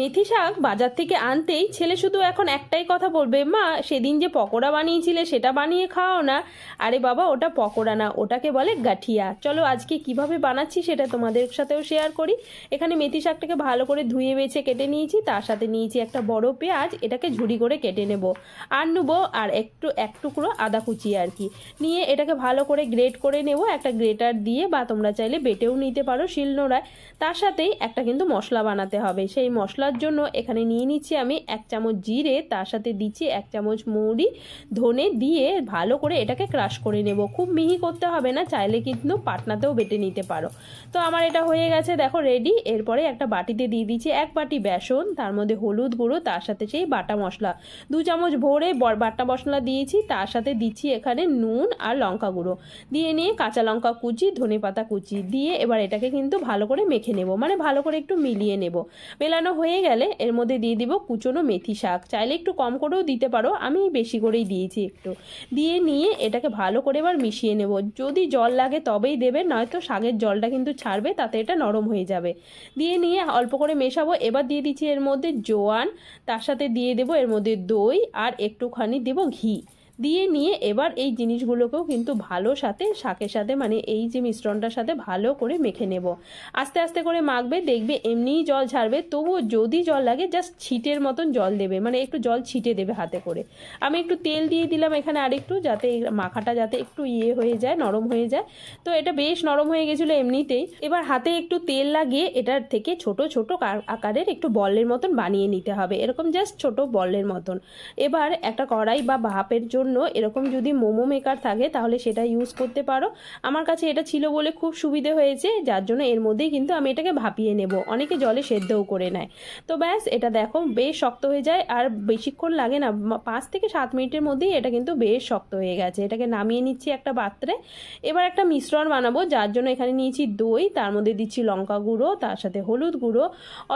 মেথি শাক বাজার থেকে আনতেই ছেলে শুধু এখন একটাই কথা বলবে, মা, সেদিন যে পকোড়া বানিয়েছিলে সেটা বানিয়ে খাও না। আরে বাবা, ওটা পকোড়া না, ওটাকে বলে গাঠিয়া। চলো, আজকে কীভাবে বানাচ্ছি সেটা তোমাদের সাথেও শেয়ার করি। এখানে মেথি শাকটাকে ভালো করে ধুয়ে, বেছে, কেটে নিয়েছি, তার সাথে নিয়েছি একটা বড় পেঁয়াজ, এটাকে ঝুড়ি করে কেটে নেব। আর নেব, আর একটু, এক টুকরো আদা কুচি আর কি। নিয়ে এটাকে ভালো করে গ্রেট করে নেব, একটা গ্রেটার দিয়ে, বা তোমরা চাইলে বেটেও নিতে পারো শিলনোড়ায়। তার সাথেই একটা কিন্তু মশলা বানাতে হবে। সেই মশলার জন্য এখানে নিয়ে নিচ্ছি আমি এক চামচ জিরে, তার সাথে দিচ্ছি এক চামচ মৌরি, ধনে দিয়ে ভালো করে এটাকে ক্রাশ করে নেব। খুব মিহি করতে হবে না, চাইলে কিন্তু পাটনাতেও বেটে নিতে পারো। তো আমার এটা হয়ে গেছে, দেখো রেডি এরপরে একটা বাটিতে দিয়ে দিচ্ছি এক বাটি বেসন, তার মধ্যে হলুদ গুঁড়ো, তার সাথে সেই বাটা মশলা। দু চামচ ভরে বাটা মশলা দিয়েছি, তার সাথে দিচ্ছি এখানে নুন আর লঙ্কা গুঁড়ো। দিয়ে নিয়ে কাঁচা লঙ্কা কুচি, ধনে পাতা কুচি দিয়ে এবার এটাকে কিন্তু ভালো করে মেখে নেব মানে ভালো করে একটু মিলিয়ে নেব। মেলানো হয়ে গেলে এর মধ্যে দিয়ে দিব কুচনো মেথি শাক। চাইলে একটু কম করেও দিতে পারো, আমি বেশি করেই দিয়েছি একটু। দিয়ে নিয়ে এটাকে ভালো করে এবার মিশিয়ে নেব। যদি জল লাগে তবেই দেবে নয়তো শাকের জলটা কিন্তু ছাড়বে, তাতে এটা নরম হয়ে যাবে। দিয়ে নিয়ে অল্প করে মেশাবো। এবার দিয়ে দিচ্ছি এর মধ্যে জোয়ান, তার সাথে দিয়ে দেবো এর মধ্যে দই, আর একটুখানি দেবো ঘি। দিয়ে নিয়ে এবার এই জিনিসগুলোকেও কিন্তু ভালো সাথে, শাকের সাথে মানে এই যে মিশ্রণটার সাথে ভালো করে মেখে নেব। আস্তে আস্তে করে মাখবে, দেখবে এমনিই জল ছাড়বে তবুও যদি জল লাগে জাস্ট ছিটের মতন জল দেবে মানে একটু জল ছিটে দেবে হাতে করে। আমি একটু তেল দিয়ে দিলাম এখানে আরেকটু, যাতে মাখাটা যাতে একটু ইয়ে হয়ে যায়, নরম হয়ে যায়। তো এটা বেশ নরম হয়ে গেছিল এমনিতেই। এবার হাতে একটু তেল লাগিয়ে এটার থেকে ছোট ছোট আকারের একটু বলের মতন বানিয়ে নিতে হবে। এরকম জাস্ট ছোট বলের মতন। এবার একটা কড়াই বা ভাপের জন্য এরকম যদি মোমো মেকার থাকে, তাহলে সেটা ইউজ করতে পারো। আমার কাছে এটা ছিল বলে খুব সুবিধে হয়েছে, যার জন্য এর মধ্যেই কিন্তু আমি এটাকে ভাপিয়ে নেব। অনেকে জলে সেদ্ধও করে নেয়। তো ব্যাস, এটা দেখো বেশ শক্ত হয়ে যায়, আর বেশিক্ষণ লাগে না পাঁচ থেকে সাত মিনিটের মধ্যেই এটা কিন্তু বেশ শক্ত হয়ে গেছে। এটাকে নামিয়ে নিচ্ছি একটা পাত্রে। এবার একটা মিশ্রণ বানাবো, যার জন্য এখানে নিয়েছি দই, তার মধ্যে দিচ্ছি লঙ্কা গুঁড়ো, তার সাথে হলুদ গুঁড়ো,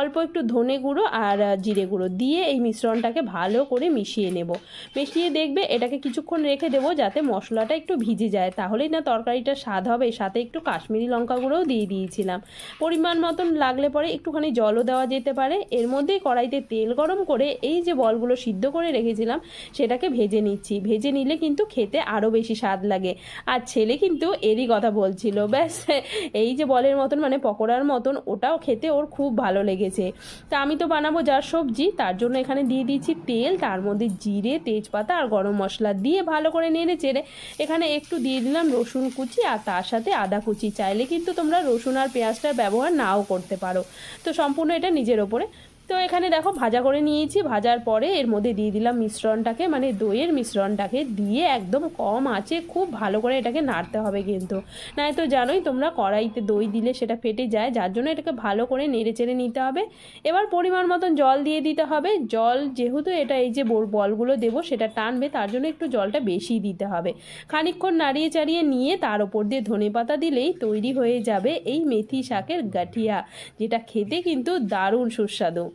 অল্প একটু ধনে গুঁড়ো আর জিরে গুঁড়ো। দিয়ে এই মিশ্রণটাকে ভালো করে মিশিয়ে নেব। মিশিয়ে দেখবে এটাকে কিছুক্ষণ রেখে দেবো যাতে মশলাটা একটু ভিজে যায়। তাহলেই না তরকারিটা স্বাদ হবে। সাথে একটু কাশ্মীরি লঙ্কা গুঁড়োও দিয়ে দিয়েছিলাম। পরিমাণ মতন লাগলে পরে একটুখানি জলও দেওয়া যেতে পারে। এর মধ্যেই কড়াইতে তেল গরম করে এই যে বলগুলো সিদ্ধ করে রেখেছিলাম, সেটাকে ভেজে নিচ্ছি। ভেজে নিলে কিন্তু খেতে আরও বেশি স্বাদ লাগে। আর ছেলে কিন্তু এরই কথা বলছিল, ব্যাস, এই যে বলের মতন মানে পকোড়ার মতন, ওটাও খেতে ওর খুব ভালো লেগেছে। তা আমি তো বানাবো যার সবজি। তার জন্য এখানে দিয়ে দিয়েছি তেল, তার মধ্যে জিরে, তেজপাতা আর গরম মশলা। দিয়ে ভালো করে নেড়ে চেড়ে এখানে একটু দিয়ে দিলাম রসুন কুচি আর তার সাথে আদা কুচি। চাইলে কিন্তু তোমরা রসুন আর পেঁয়াজটা ব্যবহার নাও করতে পারো। তো সম্পূর্ণ এটা নিজের ওপরে তো এখানে দেখো ভাজা করে নিয়েছি, ভাজার পরে এর মধ্যে দিয়ে দিলাম মিশ্রণটাকে মানে দইয়ের মিশ্রণটাকে দিয়ে একদম কম আছে, খুব ভালো করে এটাকে নাড়তে হবে কিন্তু। নাই তো জানোই তোমরা কড়াইতে দই দিলে সেটা ফেটে যায়, যার জন্য এটাকে ভালো করে নেড়ে চেড়ে নিতে হবে। এবার পরিমাণ মতন জল দিয়ে দিতে হবে, জল যেহেতু এটা এই যে বল- বলগুলো দেবো সেটা টানবে, তার জন্য একটু জলটা বেশি দিতে হবে। খানিকক্ষণ নাড়িয়ে চাড়িয়ে নিয়ে তার ওপর দিয়ে ধনে পাতা দিলেই তৈরি হয়ে যাবে এই মেথি শাকের গাঠিয়া, যেটা খেতে কিন্তু দারুণ সুস্বাদু।